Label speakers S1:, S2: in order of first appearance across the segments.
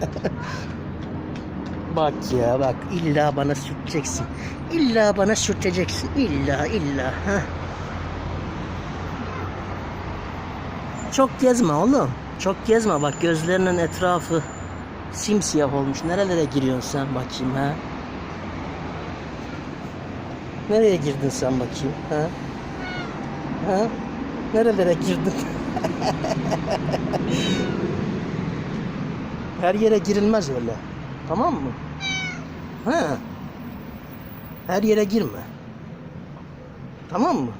S1: Bak ya bak illa bana sürteceksin. İlla bana sürteceksin. İlla illa. Heh. Çok gezme oğlum. Çok gezme bak gözlerinin etrafı simsiyah olmuş. Nerelere giriyorsun sen bakayım ha? Nereye girdin sen bakayım ha? Ha? Nerelere girdin? Her yere girilmez öyle. Tamam mı? Ha? Her yere girme. Tamam mı?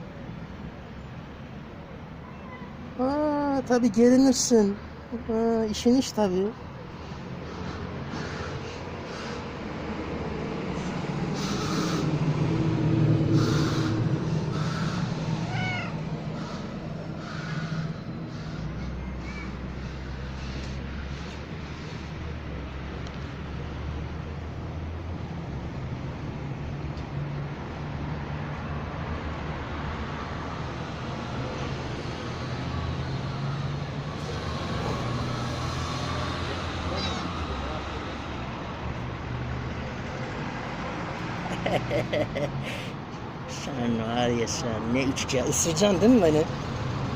S1: Aa, tabii gerinirsin. Aa, işin iş tabii. Sen var ya sen ne üçge ısıracaksın değil mi beni?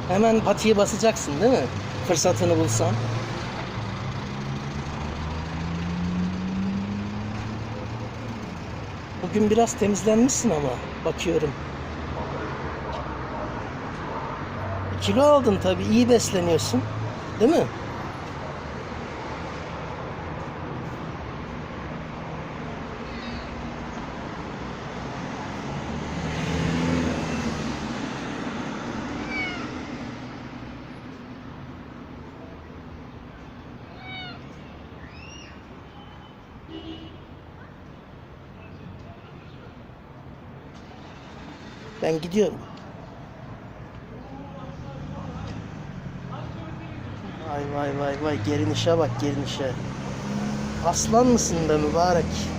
S1: Hemen patiyi basacaksın değil mi? Fırsatını bulsan. Bugün biraz temizlenmişsin ama bakıyorum. Kilo aldın tabii iyi besleniyorsun. Değil mi? Ben gidiyorum. Vay vay vay vay gerinişe bak gerinişe. Aslan mısın be mübarek?